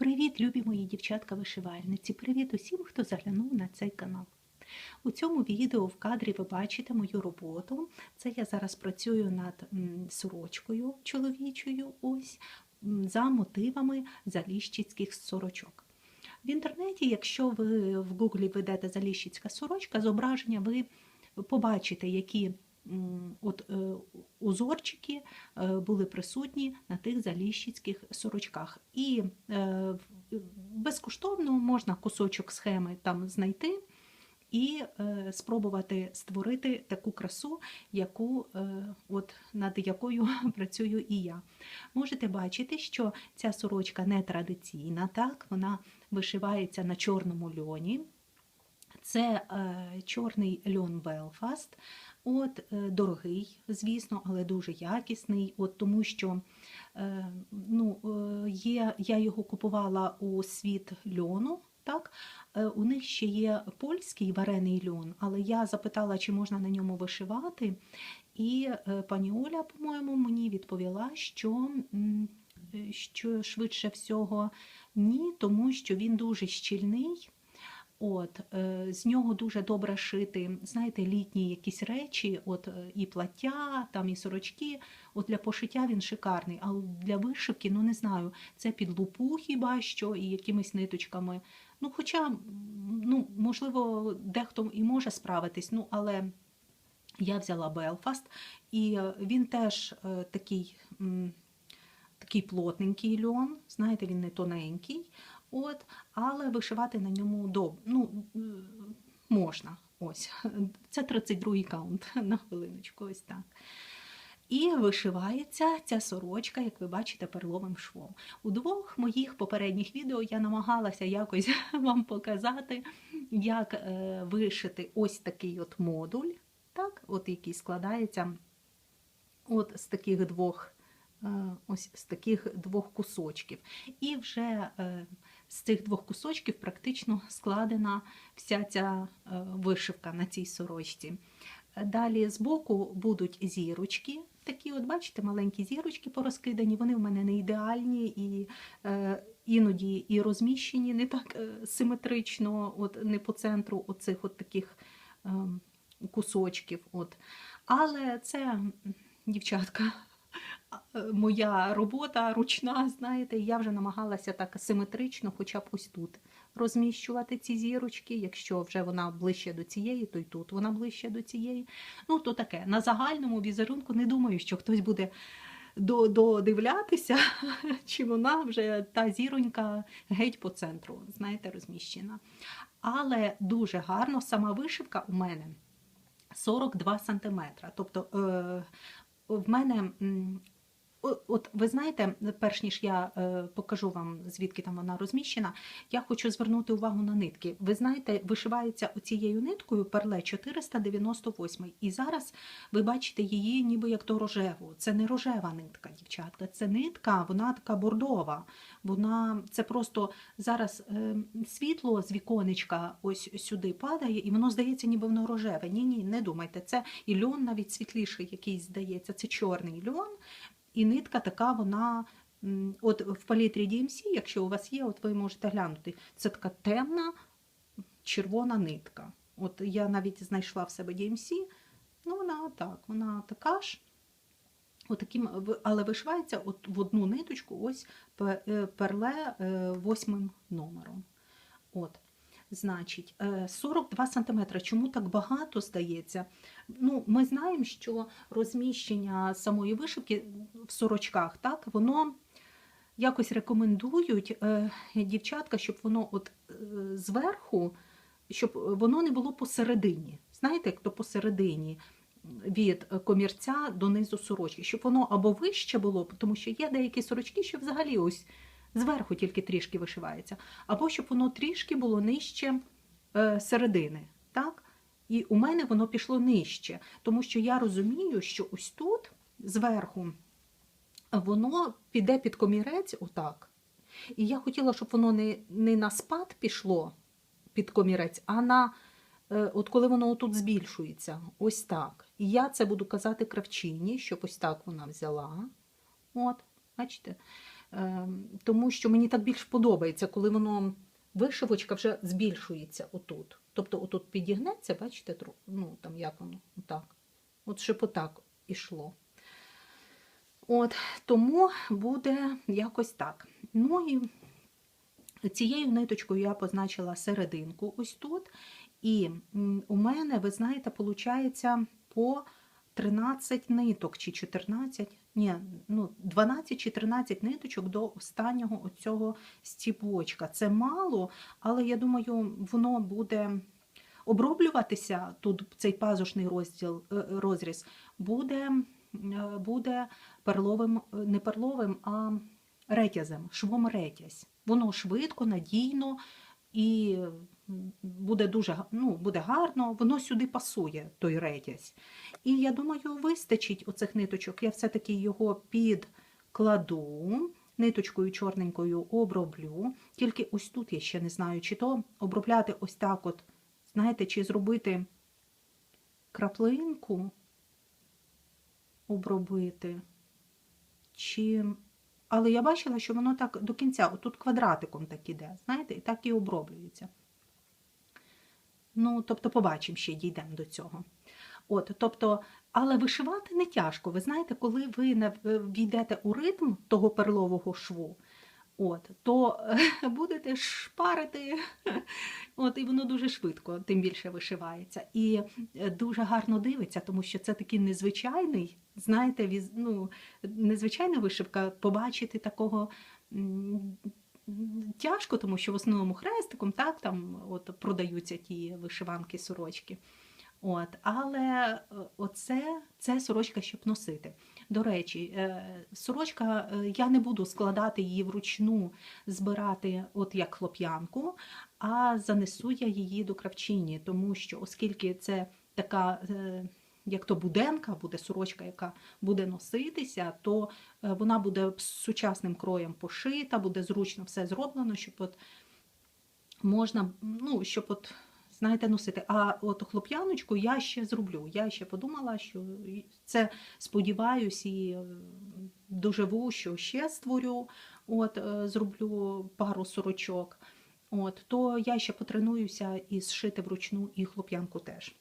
Привіт, любі мої дівчатка-вишивальниці! Привіт усім, хто заглянув на цей канал. У цьому відео в кадрі ви бачите мою роботу. Це я зараз працюю над сорочкою чоловічою, ось за мотивами заліщицьких сорочок. В інтернеті, якщо ви в Гуглі ведете заліщицька сорочка, зображення ви побачите, які от, е, узорчики е, були присутні на тих заліщицьких сорочках. І е, безкоштовно можна кусочок схеми там знайти і спробувати створити таку красу, яку, от, над якою працюю і я. Можете бачити, що ця сорочка не традиційна, так? вона вишивається на чорному льоні. Це е, чорний льон Белфаст. От, е, дорогий, звісно, але дуже якісний. От, тому що е, ну, е, є, я його купувала у світ льону. Так? У них ще є польський варений льон, але я запитала, чи можна на ньому вишивати. І пані Оля, по-моєму, мені відповіла, що, що швидше всього ні, тому що він дуже щільний. От, е, з нього дуже добре шити, знаєте, літні якісь речі, от е, і плаття, там і сорочки. От для пошиття він шикарний, а для вишивки, ну не знаю, це під лупу хіба що, і якимись ниточками. Ну, хоча, ну, можливо, дехто і може справитись, ну, але я взяла Белфаст, і е, він теж такий, такий плотненький льон, знаєте, він не тоненький. От, але вишивати на ньому доб... ну, можна. Ось. Це 32-й каунт на хвилиночку, ось так. І вишивається ця сорочка, як ви бачите, перловим швом. У двох моїх попередніх відео я намагалася якось вам показати, як е, вишити ось такий от модуль, так, от який складається от з таких двох, е, ось з таких двох кусочків. І вже е, з цих двох кусочків практично складена вся ця е, вишивка на цій сорочці. Далі збоку будуть зірочки. Такі, от бачите, маленькі зірочки порозкидані. Вони в мене не ідеальні і е, іноді і розміщені не так е, симетрично, от не по центру оцих от таких е, кусочків. От. Але це, дівчатка, моя робота ручна, знаєте, я вже намагалася так симетрично, хоча б ось тут розміщувати ці зірочки. Якщо вже вона ближче до цієї, то й тут вона ближче до цієї. Ну, то таке. На загальному візерунку не думаю, що хтось буде додивлятися, чи вона вже та зіронька геть по центру, знаєте, розміщена. Але дуже гарно сама вишивка у мене 42 см. Тобто е, в мене. От ви знаєте, перш ніж я е, покажу вам, звідки там вона розміщена, я хочу звернути увагу на нитки. Ви знаєте, вишивається оцією ниткою перле 498. І зараз ви бачите її ніби як то рожеву. Це не рожева нитка, дівчатка. Це нитка, вона така бордова. Вона це просто зараз е, світло з віконечка ось сюди падає, і воно здається, ніби воно рожеве. Ні, ні, не думайте. Це і льон навіть світліший, якийсь здається. Це чорний льон. І нитка така, вона, от в палітрі DMC, якщо у вас є, от ви можете глянути, це така темна червона нитка. От я навіть знайшла в себе DMC, ну вона так, вона така ж. Отаким, але вишивається от в одну ниточку, ось е, перле е, восьмим номером. От. Значить, е, 42 см. Чому так багато здається? Ну, ми знаємо, що розміщення самої вишивки в сорочках, так, воно якось рекомендують е, дівчатка, щоб воно от е, зверху, щоб воно не було посередині. Знаєте, як то посередині від комірця до низу сорочки, щоб воно або вище було, тому що є деякі сорочки, що взагалі ось зверху тільки трішки вишивається, або щоб воно трішки було нижче е, середини. Так? І у мене воно пішло нижче, тому що я розумію, що ось тут зверху воно піде під комірець, отак. І я хотіла, щоб воно не, не на спад пішло під комірець, а на е, от коли воно тут збільшується, ось так. І я це буду казати кравчині, щоб ось так вона взяла. От, бачите? Ем, тому що мені так більш подобається, коли воно вишивочка вже збільшується отут. Тобто отут підігнеться, бачите, ну там як воно, отак. От щоб отак ішло. От, тому буде якось так. Ну і цією ниточкою я позначила серединку ось тут. І у мене, ви знаєте, виходить по 13 ниток чи 14, ні, ну 12 чи 13 ниточок до останнього оцього стібочка. Це мало, але я думаю, воно буде оброблюватися тут цей пазушний розділ, е, розріз буде, е, буде перловим, е, не перловим, а ретязем, швом ретязь. Воно швидко, надійно і буде дуже ну, буде гарно, воно сюди пасує, той ретязь. І я думаю, вистачить оцих ниточок. Я все-таки його підкладу, ниточкою чорненькою оброблю. Тільки ось тут я ще не знаю, чи то обробляти ось так от, знаєте, чи зробити краплинку, обробити, чи. Але я бачила, що воно так до кінця, отут квадратиком так іде, знаєте, і так і оброблюється. Ну, тобто, побачимо ще, дійдемо до цього. От, тобто, але вишивати не тяжко. Ви знаєте, коли ви війдете у ритм того перлового шву, от, то будете шпарити, от, і воно дуже швидко, тим більше вишивається. І е, дуже гарно дивиться, тому що це такий незвичайний, знаєте, віз, ну, незвичайна вишивка, побачити такого. Тяжко, тому що в основному хрестиком так, там от, продаються ті вишиванки, сорочки. От, але е, оце це сорочка, щоб носити. До речі, е, сорочка, е, я не буду складати її вручну, збирати, от як хлоп'янку, а занесу я її до кравчині, тому що, оскільки це така. Як то буденка, буде сорочка, яка буде носитися, то е, вона буде сучасним кроєм пошита, буде зручно все зроблено, щоб от можна, ну, щоб от, знаєте, носити. А от хлоп'яночку я ще зроблю. Я ще подумала, що це сподіваюсь і е, доживу, що ще створю, от, е, зроблю пару сорочок. От, то я ще потренуюся і зшити вручну і хлоп'янку теж.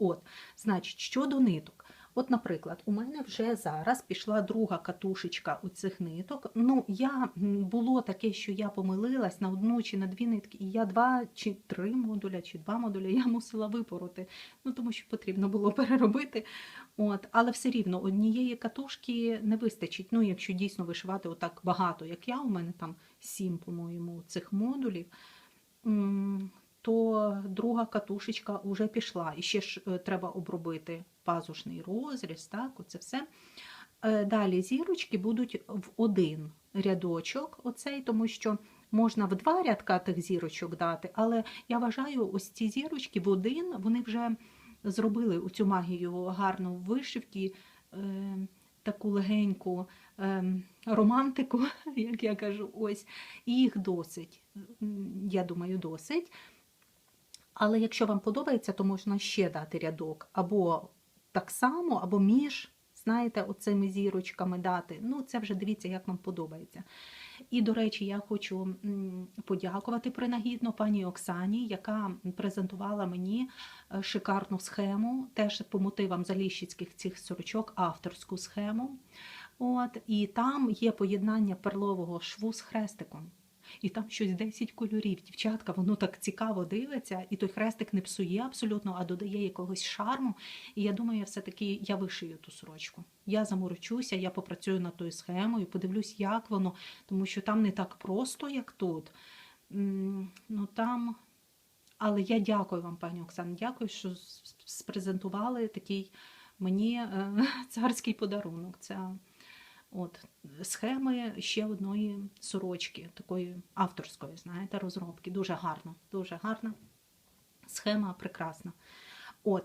От, значить, щодо ниток. От, наприклад, у мене вже зараз пішла друга катушечка у цих ниток. Ну, я було таке, що я помилилась на одну чи на дві нитки, і я два чи три модуля, чи два модуля я мусила випороти, ну тому що потрібно було переробити. От, але все рівно однієї катушки не вистачить. Ну, якщо дійсно вишивати отак багато, як я, у мене там сім, по-моєму, цих модулів. То друга катушечка вже пішла. І ще ж е, треба обробити пазушний розріз, так, оце все. Е, Далі зірочки будуть в один рядочок, оцей, тому що можна в два рядка тих зірочок дати, але я вважаю, ось ці зірочки в один, вони вже зробили цю магію гарну в вишивці, е, таку легеньку е, романтику, як я кажу, ось, і їх досить. Я думаю, досить. Але якщо вам подобається, то можна ще дати рядок або так само, або між, знаєте, оцими зірочками дати. Ну, це вже дивіться, як вам подобається. І, до речі, я хочу подякувати принагідно пані Оксані, яка презентувала мені е, шикарну схему, теж по мотивам заліщицьких цих сорочок, авторську схему. От, і там є поєднання перлового шву з хрестиком. І там щось 10 кольорів. Дівчатка, воно так цікаво дивиться, і той хрестик не псує абсолютно, а додає якогось шарму. І я думаю, все-таки я вишию ту сорочку. Я заморочуся, я попрацюю над тою схемою, подивлюсь, як воно, тому що там не так просто, як тут. Ну там. Але я дякую вам, пані Оксана, дякую, що спрезентували такий мені е, царський подарунок. Це от схеми ще одної сорочки, такої авторської, знаєте, розробки. Дуже гарно, дуже гарна схема, прекрасна. От,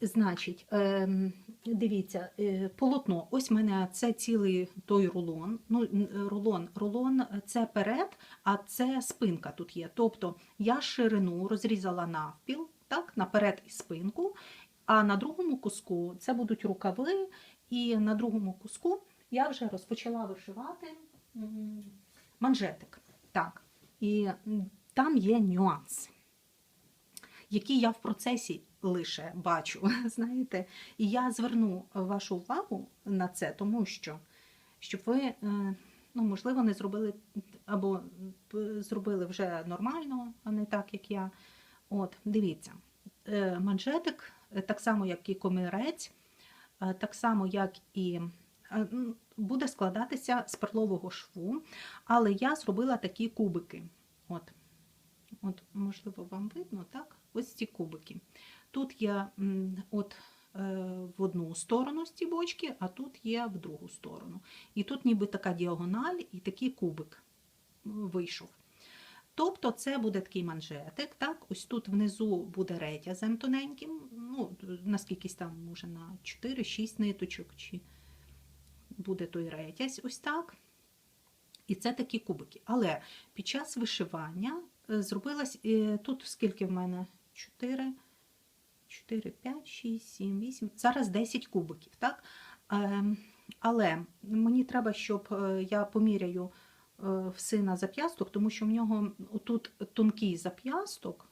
значить, ем, дивіться, е, полотно. Ось в мене це цілий той рулон. Ну, рулон, рулон це перед, а це спинка тут є. Тобто я ширину розрізала навпіл, так, наперед і спинку, а на другому куску це будуть рукави, і на другому куску я вже розпочала вишивати манжетик. Так. І там є нюанс, який я в процесі лише бачу. Знаєте, і я зверну вашу увагу на це, тому що щоб ви, е, ну, можливо, не зробили або зробили вже нормально, а не так, як я. От, дивіться, е, манжетик, е, так само, як і комірець, так само, як і буде складатися з перлового шву, але я зробила такі кубики. От, от можливо, вам видно, так? Ось ці кубики. Тут м, от, е, в одну сторону стібочки, а тут є в другу сторону. І тут ніби така діагональ і такий кубик вийшов. Тобто це буде такий манжетик, так? Ось тут внизу буде ретязем тоненьким, ну, наскільки там, може, на 4-6 ниточок, чи буде той ретязь, ось так. І це такі кубики. Але під час вишивання е, зробилась е, тут скільки в мене? 4, 4, 5, 6, 7, 8. Зараз 10 кубиків, так? Ем, Але мені треба, щоб е, я поміряю в сина зап'ясток, тому що в нього тут тонкий зап'ясток.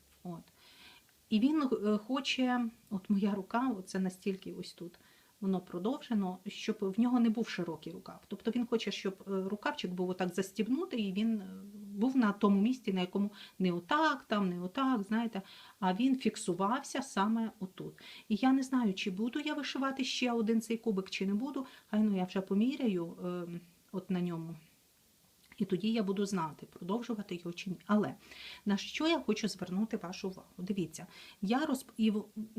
І він хоче, от моя рука, це настільки ось тут воно продовжено, щоб в нього не був широкий рукав. Тобто він хоче, щоб е, рукавчик був отак застібнутий, і він е, був на тому місці, на якому не отак, там, не отак, знаєте, а він фіксувався саме отут. І я не знаю, чи буду я вишивати ще один цей кубик, чи не буду. Хай ну я вже поміряю е, от на ньому. І тоді я буду знати, продовжувати його чи ні. Але на що я хочу звернути вашу увагу? Дивіться, я розп... і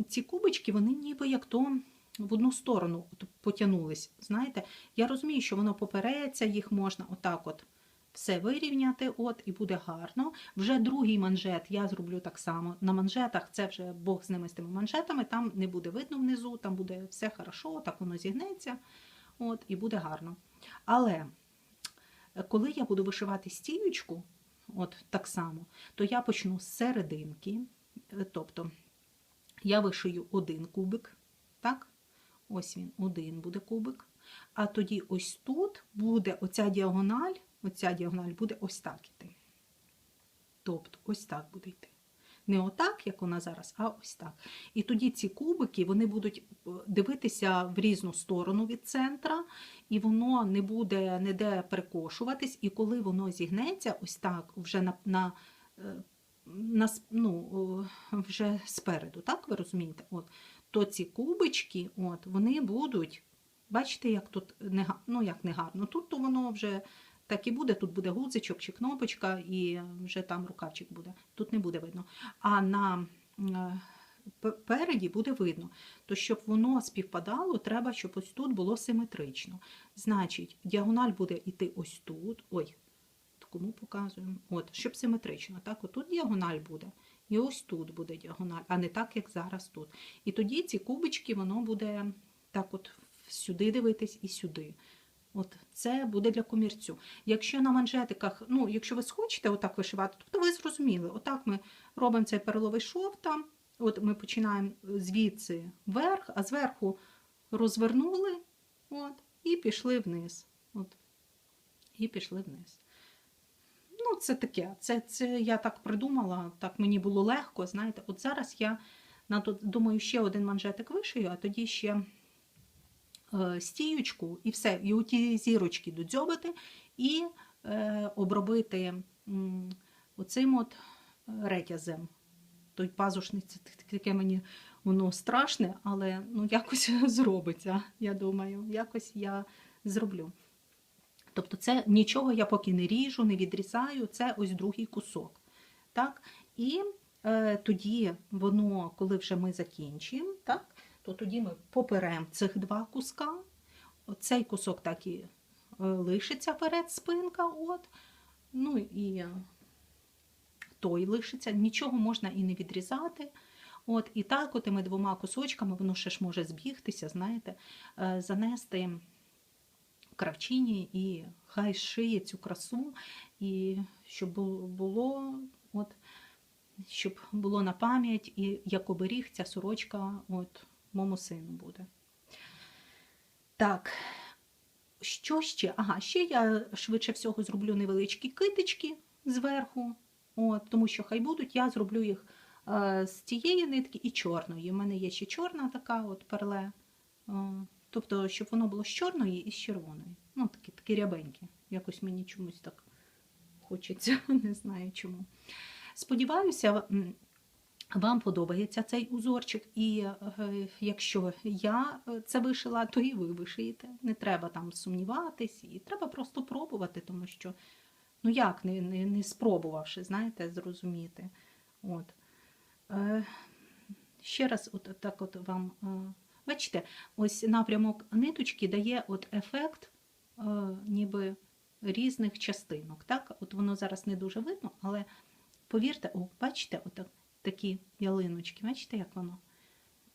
ці кубочки, вони ніби як то в одну сторону от потягнулись. Знаєте, я розумію, що воно попереться, їх можна отак от все вирівняти, от, і буде гарно. Вже другий манжет я зроблю так само. На манжетах це вже Бог з ними з тими манжетами, там не буде видно внизу, там буде все хорошо, так воно зігнеться, от, і буде гарно. Але е, коли я буду вишивати стіючку, от так само, то я почну з серединки, е, тобто я вишию один кубик, так? Ось він, один буде кубик. А тоді ось тут буде оця діагональ, оця діагональ буде ось так іти. Тобто ось так буде йти. Не отак, як вона зараз, а ось так. І тоді ці кубики вони будуть е, дивитися в різну сторону від центра, і воно не буде ніде перекошуватись. І коли воно зігнеться, ось так, вже на, на, е, на ну, вже спереду, так ви розумієте? От, то ці кубички, от, вони будуть, бачите, як тут не, ну, як не. Тут то воно вже так і буде, тут буде гудзичок чи кнопочка, і вже там рукавчик буде. Тут не буде видно. А на е, переді буде видно. То щоб воно співпадало, треба, щоб ось тут було симетрично. Значить, діагональ буде йти ось тут. Ой, кому показуємо? От, щоб симетрично. Так, отут діагональ буде. І ось тут буде діагональ, а не так, як зараз тут. І тоді ці кубички, воно буде так от сюди дивитись і сюди. От це буде для комірцю. Якщо на манжетиках, ну, якщо ви схочете отак вишивати, тобто ви зрозуміли, отак ми робимо цей переловий шов там, от ми починаємо звідси вверх, а зверху розвернули, от, і пішли вниз. От, і пішли вниз. Це таке. Це, це я так придумала, так мені було легко. Знаєте, от зараз я думаю, ще один манжетик вишию, а тоді ще е, стіючку і все. І у ті зірочки додзьобити і е, обробити м, оцим от е, ретязем. Той пазушний, це таке мені воно страшне, але ну, якось зробиться, я думаю, якось я зроблю. Тобто це нічого я поки не ріжу, не відрізаю, це ось другий кусок. Так? І е, тоді воно, коли вже ми закінчимо, так? то тоді ми поперемо цих два куска. Цей кусок так і е, лишиться перед спинка. От. Ну і той лишиться. Нічого можна і не відрізати. От, і так, отими двома кусочками, воно ще ж може збігтися, знаєте, е, занести кравчині і хай шиє цю красу, і щоб було, от, щоб було на пам'ять, і як оберіг ця сорочка от, моєму сину буде. Так, Що ще? Ага, ще я швидше всього зроблю невеличкі китички зверху, от, тому що хай будуть, я зроблю їх е, з цієї нитки і чорної. У мене є ще чорна така от перле. Тобто, щоб воно було з чорної і з червоної. Ну, такі, такі рябенькі. Якось мені чомусь так хочеться, не знаю чому. Сподіваюся, вам подобається цей узорчик, і е, якщо я е, це вишила, то і ви вишиєте. Не треба там сумніватись, і треба просто пробувати, тому що, ну як, не, не, не спробувавши, знаєте, зрозуміти. От. Е, ще раз, от так от вам. Бачите, ось напрямок ниточки дає от ефект е, ніби різних частинок. Так? От воно зараз не дуже видно, але повірте, о, бачите, от такі ялиночки, бачите, як воно?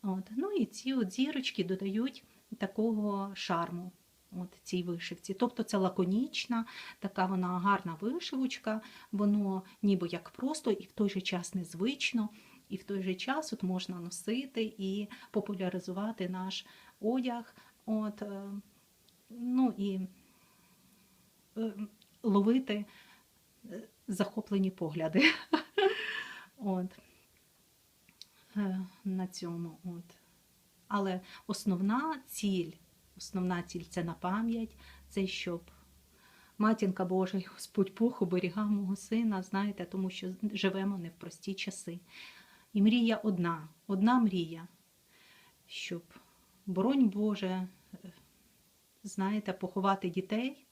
От. Ну і ці от зірочки додають такого шарму от цій вишивці. Тобто це лаконічна, така вона гарна вишивочка, воно ніби як просто і в той же час незвично, і в той же час от можна носити і популяризувати наш одяг. От, е, ну і е, ловити е, захоплені погляди. От. На цьому. От. Але основна ціль, основна ціль це на пам'ять, це щоб матінка Божа, Господь Бог оберігав мого сина, знаєте, тому що живемо не в прості часи. І мрія одна, одна мрія, щоб, боронь Боже, знаєте, поховати дітей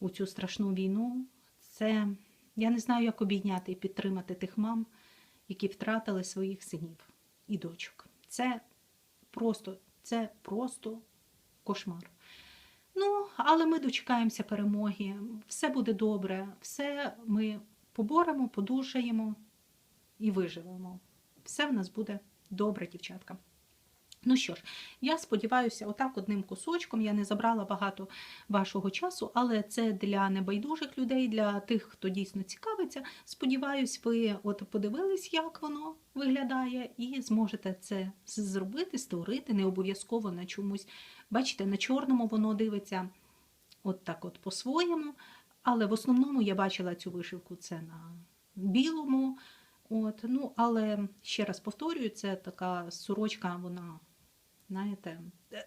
у цю страшну війну. Це я не знаю, як обійняти і підтримати тих мам, які втратили своїх синів і дочок. Це просто, це просто кошмар. Ну, але ми дочекаємося перемоги, все буде добре, все ми поборемо, подужаємо і виживемо. Все в нас буде добре, дівчатка. Ну що ж, я сподіваюся, отак одним кусочком я не забрала багато вашого часу, але це для небайдужих людей, для тих, хто дійсно цікавиться. Сподіваюсь, ви от подивились, як воно виглядає, і зможете це зробити, створити, не обов'язково на чомусь. Бачите, на чорному воно дивиться от так от по-своєму. Але в основному я бачила цю вишивку це на білому. От, ну, Але ще раз повторюю, це така сорочка, вона, знаєте,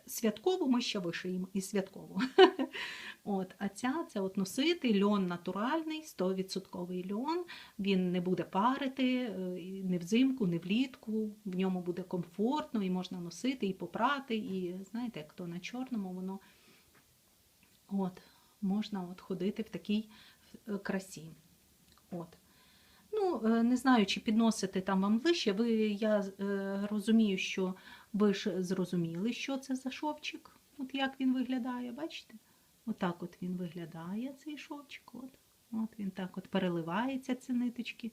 святкову ми ще вишиємо і святкову. От, А ця це от носити льон натуральний, 100% льон. Він не буде парити е, ні взимку, ні влітку. В ньому буде комфортно і можна носити, і попрати. І знаєте, як то на чорному воно от, можна от ходити в такій е, красі. От. Ну, е, не знаю, чи підносити там вам ближче. Ви, я е, розумію, що ви ж зрозуміли, що це за шовчик. От як він виглядає, бачите? Отак от він виглядає, цей шовчик. От от він так от переливається, ці ниточки.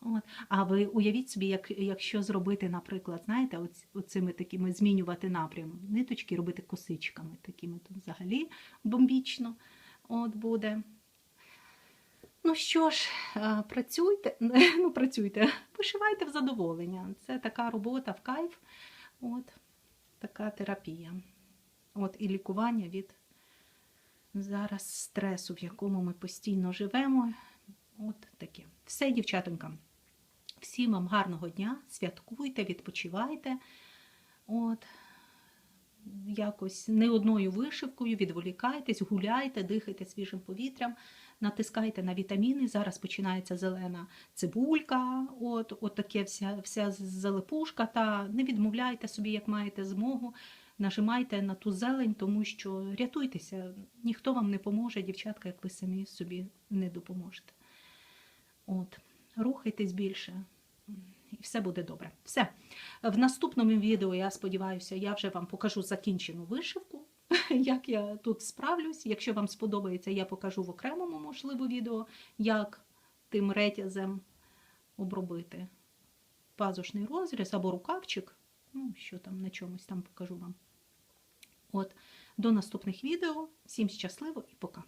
От. А ви уявіть собі, як, якщо зробити, наприклад, знаєте, оцими такими змінювати напрям, ниточки робити косичками такими, то взагалі бомбічно от буде. Ну що ж, е, працюйте, ну працюйте, вишивайте в задоволення. Це така робота в кайф, от така терапія. От І лікування від зараз стресу, в якому ми постійно живемо. От таке. Все, дівчатонька. Всім вам гарного дня, святкуйте, відпочивайте. От, Якось не одною вишивкою, відволікайтесь, гуляйте, дихайте свіжим повітрям натискайте на вітаміни. Зараз починається зелена цибулька, от, от таке вся вся залипушка. Та не відмовляйте собі, як маєте змогу. Нажимайте на ту зелень, тому що рятуйтеся, ніхто вам не поможе, дівчатка, як ви самі собі не допоможете. От, Рухайтесь більше, і все буде добре. Все. В наступному відео, я сподіваюся, я вже вам покажу закінчену вишивку. як я тут справлюсь. Якщо вам сподобається, я покажу в окремому, можливо, відео, як тим ретязем обробити пазушний розріз або рукавчик. Ну, що там на чомусь там покажу вам. От, До наступних відео. Всім щасливо і пока!